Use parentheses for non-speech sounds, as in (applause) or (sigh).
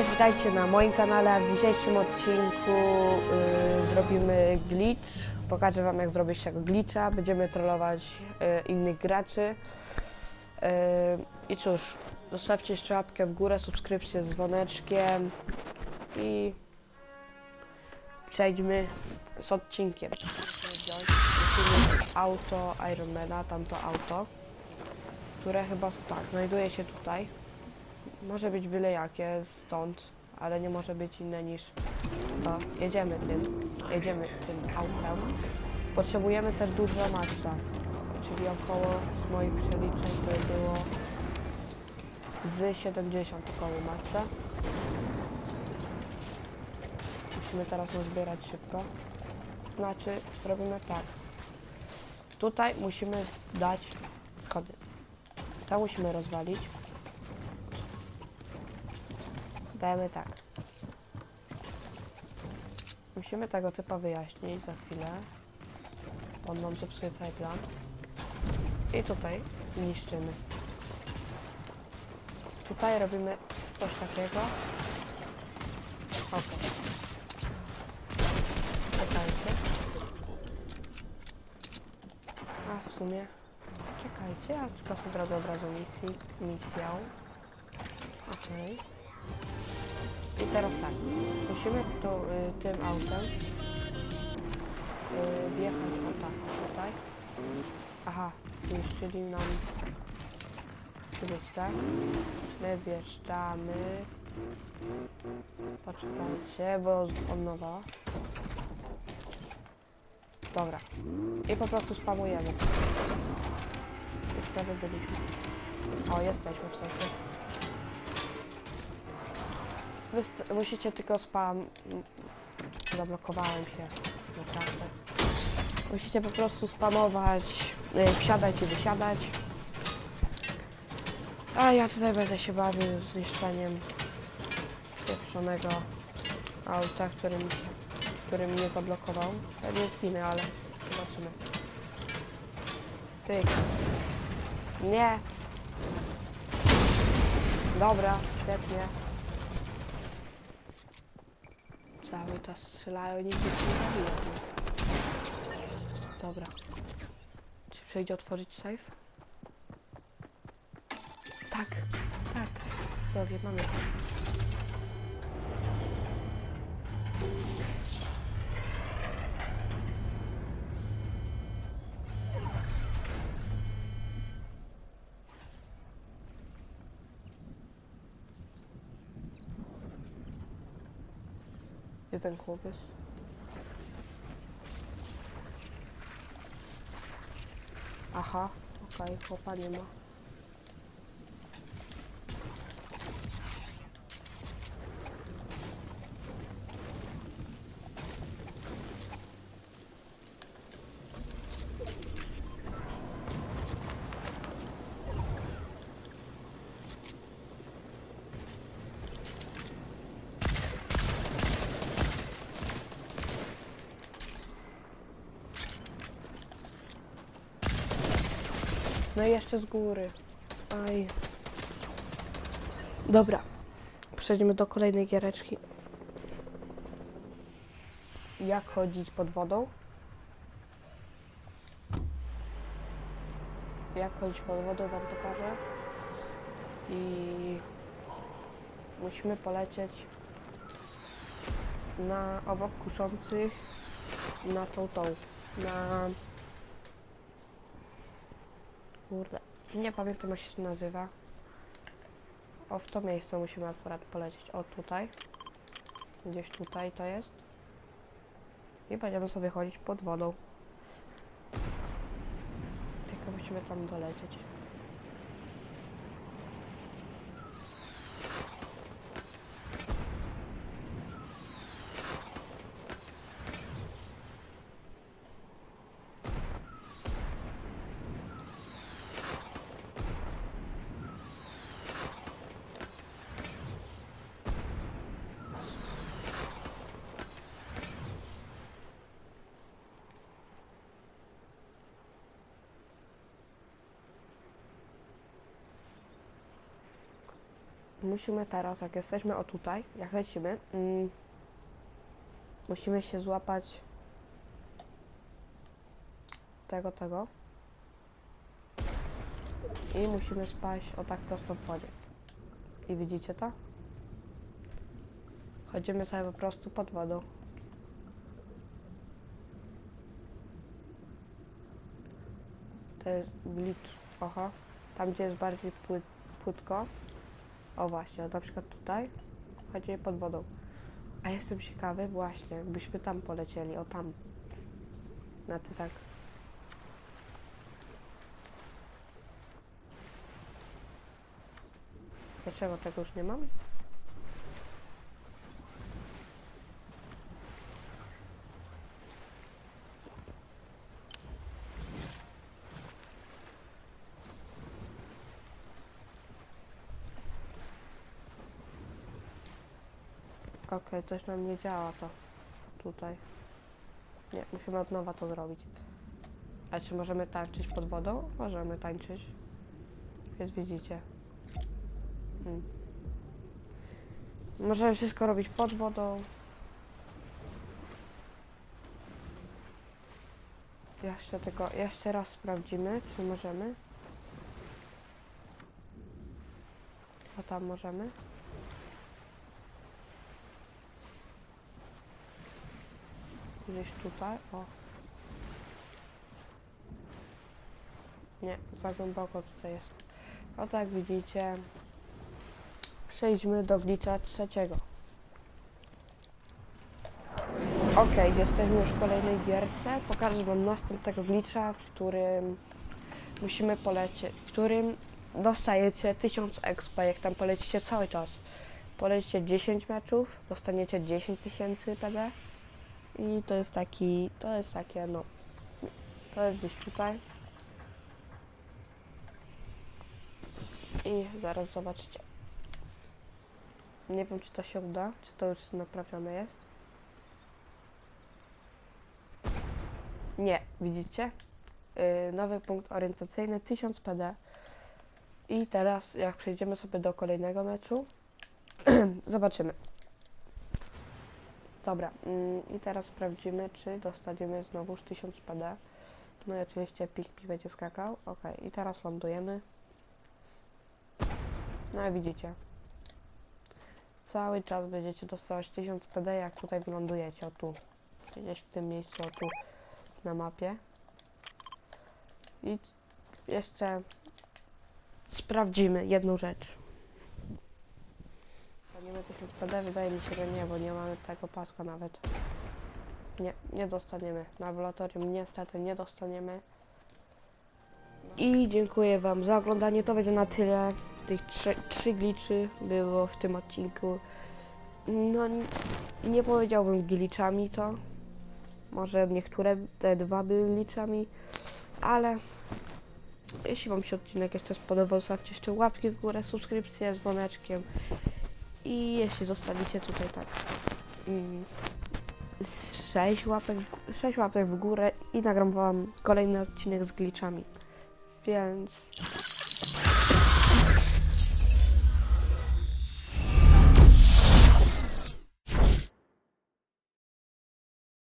Cześć, witajcie na moim kanale, a w dzisiejszym odcinku y, zrobimy glitch. Pokażę wam jak zrobić tego glitcha, będziemy trollować y, innych graczy. Y, I cóż, zostawcie jeszcze łapkę w górę, subskrypcję z dzwoneczkiem i przejdźmy z odcinkiem. Musimy auto Ironmana, tamto auto, które chyba tak, znajduje się tutaj. Może być byle jakie stąd, ale nie może być inne niż to. Jedziemy tym, jedziemy tym autem. Potrzebujemy też dużo masa, czyli około z moich przeliczeń to było z 70 około masa. Musimy teraz nazbierać szybko. Znaczy, zrobimy tak. Tutaj musimy dać schody. To musimy rozwalić. Dajemy tak. Musimy tego typa wyjaśnić za chwilę. On nam zepsuje cały plan. I tutaj niszczymy. Tutaj robimy coś takiego. Ok. Czekajcie. A w sumie... Czekajcie, ja tylko sobie zrobię od razu misji, misję. Okej. I teraz tak, musimy to, y, tym autem y, wjechać o tak, tutaj. Aha, zniszczyli nam przybyć, tak? My wjeżdżamy. Poczekajcie, bo od nowa. Dobra. I po prostu spamujemy. I wtedy byliśmy. O, jesteśmy w sensie. Wyst- musicie tylko spam... Zablokowałem się. Naprawdę. Musicie po prostu spamować, y, wsiadać i wysiadać. A ja tutaj będę się bawił z niszczeniem pieprzonego auta, który który mnie zablokował. Pewnie zginę, ale zobaczymy. Tyk. Nie. Dobra, świetnie. Cały czas strzelają, nigdy się nie zabiją. Dobra. Czy przejdzie otworzyć safe? Tak, tak. Zrobię, mamy. Gdzie ten chłopiec? Aha, okej, chłopa nie No i jeszcze z góry. Aj. Dobra. Przejdźmy do kolejnej giereczki. Jak chodzić pod wodą? Jak chodzić pod wodą wam pokażę. I musimy polecieć na obok kuszących na tą tą. Na Kurde, nie pamiętam jak się to nazywa. O, w to miejsce musimy akurat polecieć. O, tutaj. Gdzieś tutaj to jest. I będziemy sobie chodzić pod wodą. Tylko musimy tam dolecieć. Musimy teraz, jak jesteśmy o tutaj, jak lecimy, mm, musimy się złapać tego, tego i musimy spaść o tak prosto w wodzie. I widzicie to? Chodzimy sobie po prostu pod wodą. To jest glitch, oho. Tam gdzie jest bardziej pły, płytko. O właśnie, na przykład tutaj. Chodzimy pod wodą. A jestem ciekawy właśnie, jakbyśmy tam polecieli, o tam. Na ty tak. Dlaczego tego już nie mam? Okej, coś nam nie działa to tutaj. Nie, musimy od nowa to zrobić. A czy możemy tańczyć pod wodą? Możemy tańczyć. Więc widzicie. Hmm. Możemy wszystko robić pod wodą. Jeszcze tylko, jeszcze raz sprawdzimy, czy możemy. A tam możemy. Gdzieś tutaj, o. Nie, za głęboko tutaj jest. O tak widzicie. Przejdźmy do glicza trzeciego. Okej, jesteśmy już w kolejnej gierce. Pokażę wam następnego glitcha, w którym musimy polecieć, w którym dostajecie 1000 exp, jak tam polecicie cały czas. Polecicie 10 meczów, dostaniecie 10 tysięcy PB. I to jest taki, to jest takie, no, to jest gdzieś tutaj. I zaraz zobaczycie. Nie wiem, czy to się uda, czy to już naprawione jest. Nie, widzicie? Yy, nowy punkt orientacyjny, 1000 PD. I teraz, jak przejdziemy sobie do kolejnego meczu, (clears throat) zobaczymy. Dobra, mm, i teraz sprawdzimy, czy dostaniemy znowuż 1000 PD. No i oczywiście pik będzie skakał. Ok, i teraz lądujemy. No i widzicie. Cały czas będziecie dostawać 1000 PD, jak tutaj wylądujecie, o tu. Gdzieś w tym miejscu, o tu, na mapie. I jeszcze sprawdzimy jedną rzecz. Dostaniemy 1000 PD? Wydaje mi się, że nie, bo nie mamy tego paska nawet. Nie, nie dostaniemy. Na wolatorium niestety nie dostaniemy. I dziękuję Wam za oglądanie. To będzie na tyle. Tych trzy, trzy gliczy było w tym odcinku. No, nie, powiedziałbym glitchami to. Może niektóre te dwa były glitchami, ale jeśli Wam się odcinek jeszcze spodobał, zostawcie jeszcze łapki w górę, subskrypcję z dzwoneczkiem. I jeśli zostawicie tutaj tak mm, 6 łapek, 6 łapek w górę i nagram wam kolejny odcinek z glitchami. Więc